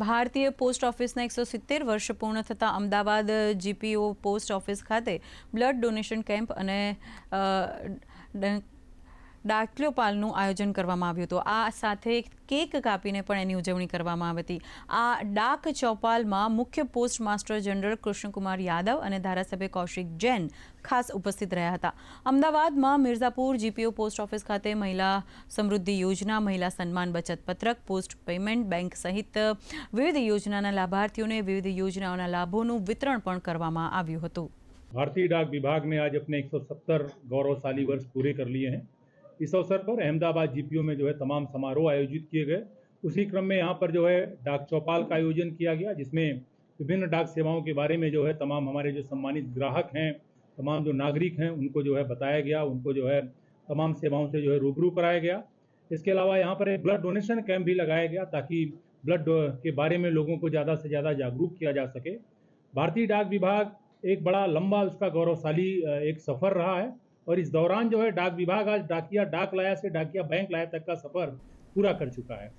ભારતીય પોસ્ટ ઓફિસના એકસો સિત્તેર વર્ષ પૂર્ણ થતાં અમદાવાદ જીપીઓ પોસ્ટ ઓફિસ ખાતે બ્લડ ડોનેશન કેમ્પ અને અ, ડ- ડાકલોપાલનું આયોજન કરવામાં આવ્યું હતું આ સાથે કેક કાપીને પણ એની ઉજવણી કરવામાં આવી હતી આ ડાક ચોપાલમાં મુખ્ય post master general Krishnakumar Yadav અને ધારાસભ્ય કૌશિક જૈન ખાસ ઉપસ્થિત રહ્યા હતા અમદાવાદમાં મિર્ઝાપુર જીપીઓ પોસ્ટ ઓફિસ ખાતે મહિલા સમૃદ્ધિ યોજના મહિલા સન્માન બચત પત્રક પોસ્ટ પેમેન્ટ બેંક સહિત વિવિધ યોજનાના લાભાર્થીઓને વિવિધ યોજનાઓના લાભોનું વિતરણ પણ કરવામાં આવ્યું હતું भारतीय डाक विभाग ने आज अपने 170 गौरवशाली वर्ष पूरे कर लिए हैं इस अवसर पर अहमदाबाद जीपीओ में जो है तमाम समारोह आयोजित किए गए। उसी क्रम में यहाँ पर जो है डाक चौपाल का आयोजन किया गया, जिसमें विभिन्न डाक सेवाओं के बारे में जो है तमाम हमारे जो सम्मानित ग्राहक हैं, तमाम जो नागरिक हैं, उनको जो है बताया गया, उनको जो है तमाम सेवाओं से जो है रूबरू कराया गया। इसके अलावा यहाँ पर एक ब्लड डोनेशन कैंप भी लगाया गया, ताकि ब्लड के बारे में लोगों को ज़्यादा से ज़्यादा जागरूक किया जा सके। भारतीय डाक विभाग एक बड़ा, लंबा, उसका गौरवशाली एक सफ़र रहा है। और इस दौरान जो है डाक विभाग आज डाकिया, डाक लाया से डाकिया बैंक लाया तक का सफ़र पूरा कर चुका है।